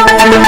அவர்கள்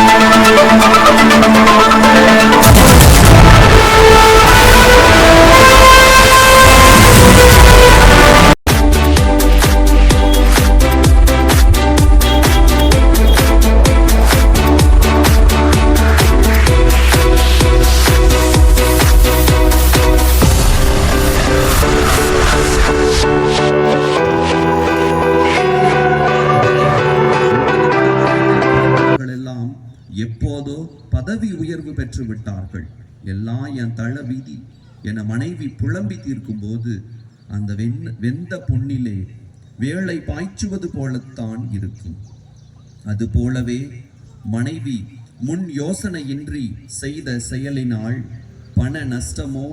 பதவி உயர்வு பெற்று விட்டார்கள். எல்லாம் என் தள வீதி என மனைவி புலம்பி தீர்க்கும் போது அந்த வெண் வெந்த பொன்னிலே வேலை பாய்ச்சுவது போலத்தான் இருக்கும். அது போலவே மனைவி முன் யோசனையின்றி செய்த செயலினால் பண நஷ்டமோ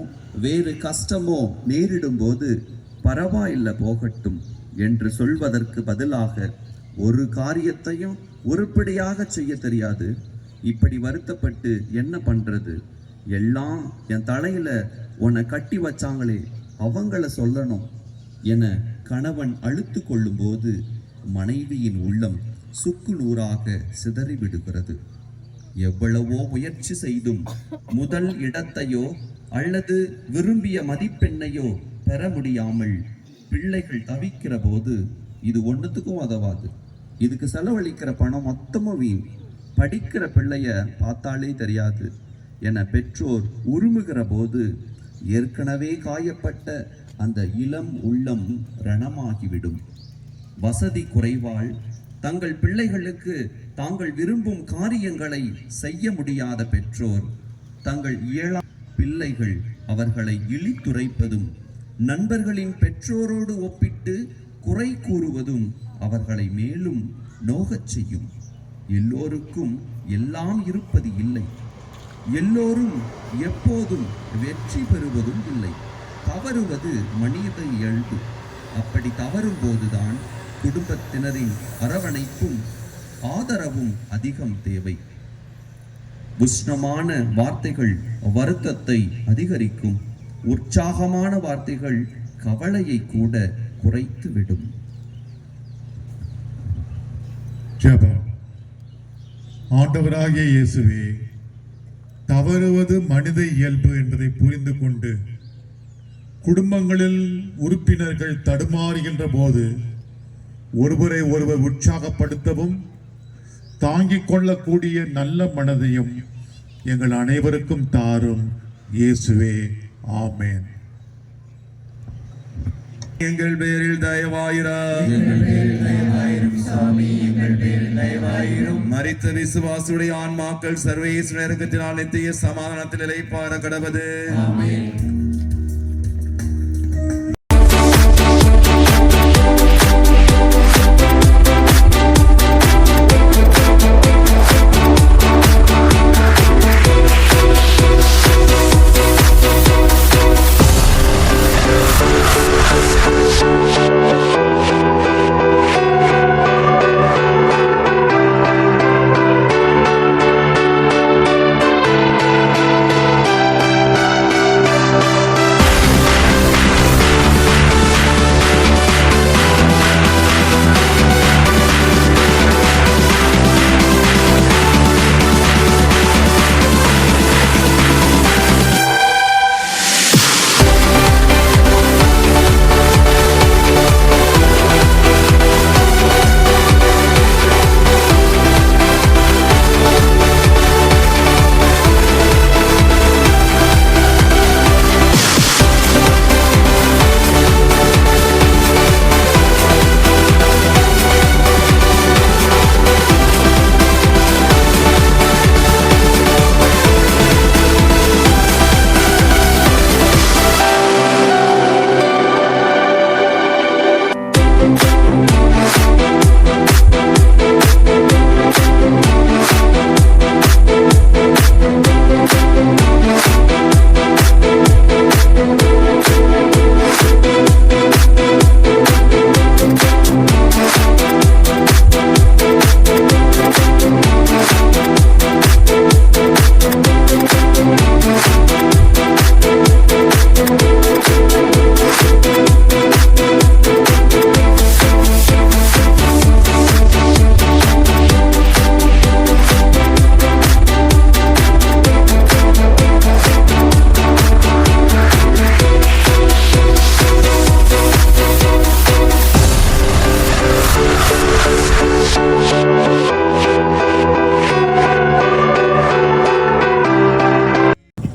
வேறு கஷ்டமோ நேரிடும்போது பரவாயில்ல போகட்டும் என்று சொல்வதற்கு பதிலாக ஒரு காரியத்தையும் உருப்படியாக செய்ய தெரியாது. இப்படி வருத்தப்பட்டு என்ன பண்றது? எல்லாம் என் தலையில உன்னை கட்டி வச்சாங்களே அவங்கள சொல்லணும் என கணவன் அழுத்து கொள்ளும்போது மனைவியின் உள்ளம் சுக்கு நூறாக சிதறிவிடுகிறது. எவ்வளவோ முயற்சி செய்தும் முதல் இடத்தையோ அல்லது விரும்பிய மதிப்பெண்ணையோ பெற முடியாமல் பிள்ளைகள் தவிக்கிற போது இது ஒண்ணுத்துக்கும் உதவாது. இதுக்கு செலவழிக்கிற பணம் மொத்தமும் வீண். படிக்கிற பிள்ளைய பார்த்தாலே தெரியாது. என பெற்றோர் உருமுகிற போது ஏற்கனவே காயப்பட்ட அந்த இளம் உள்ளம் ரணமாகிவிடும். வசதி குறைவால் தங்கள் பிள்ளைகளுக்கு தாங்கள் விரும்பும் காரியங்களை செய்ய முடியாத பெற்றோர் தங்கள் இயலா பிள்ளைகள் அவர்களை இழித்துரைப்பதும் நண்பர்களின் பெற்றோரோடு ஒப்பிட்டு குறை கூறுவதும் அவர்களை மேலும் நோகச் செய்யும். எல்லோருக்கும் எல்லாம் இருப்பது இல்லை. எல்லோரும் எப்போதும் வெற்றி பெறுவதும் இல்லை. தவறுவது மனித இயல்பு. அப்படி தவறும் போதுதான் குடும்பத்தினரின் அரவணைப்பும் ஆதரவும் அதிகம் தேவை. உஷ்ணமான வார்த்தைகள் வருத்தத்தை அதிகரிக்கும். உற்சாகமான வார்த்தைகள் கவலையை கூட குறைத்து விடும் ஆண்டவராகிய இயேசுவே தவறுவது மனித இயல்பு என்பதை புரிந்து கொண்டு குடும்பங்களில் உறுப்பினர்கள் தடுமாறுகின்ற போது ஒருவரை ஒருவர் உற்சாகப்படுத்தவும் தாங்கிக் கொள்ளக்கூடிய நல்ல மனதையும் எங்கள் அனைவருக்கும் தாரும். இயேசுவே ஆமென். எங்கள் பேரில் தயவாயிரம். சாமி எங்கள் பேரிலும் மறித்த விசுவாசுடைய ஆன்மாக்கள் சர்வேஸ் நெருக்கத்தினால் நித்திய சமாதானத்தில் இலைப்பார கடவது.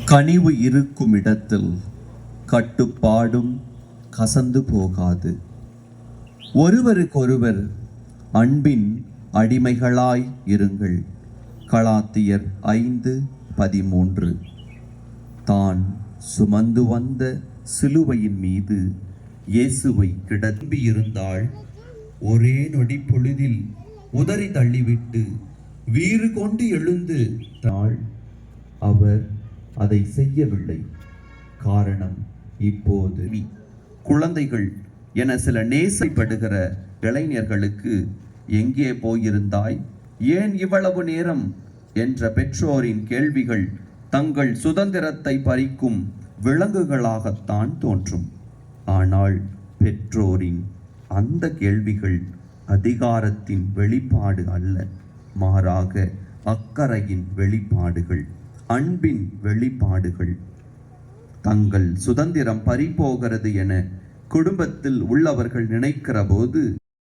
கனிவு இருக்கும் இடத்தில் கட்டுப்பாடும் கசந்து போகாது. ஒருவருக்கொருவர் அன்பின் அடிமைகளாய் இருங்கள். கலாத்தியர் ஐந்து பதிமூன்று. தான் சுமந்து வந்த சிலுவையின் மீது இயேசுவை கிடம்பியிருந்தாள். ஒரே நொடி பொழுதில் உதறி தள்ளிவிட்டு வீறு கொண்டு எழுந்து தாள் அவர் அதை செய்யவில்லை. காரணம் இப்போது. குழந்தைகள் என சில நேசைப்படுகிற இளைஞர்களுக்கு எங்கே போயிருந்தாய்? ஏன் இவ்வளவு நேரம்? என்ற பெற்றோரின் கேள்விகள் தங்கள் சுதந்திரத்தை பறிக்கும் விலங்குகளாகத்தான் தோன்றும். ஆனால் பெற்றோரின் அந்த கேள்விகள் அதிகாரத்தின் வெளிப்பாடு அல்ல மாறாக அக்கறையின் வெளிப்பாடுகள். அன்பின் வெளிப்பாடுகள். தங்கள் சுதந்திரம் பறிபோகிறது என குடும்பத்தில் உள்ளவர்கள் நினைக்கிற போது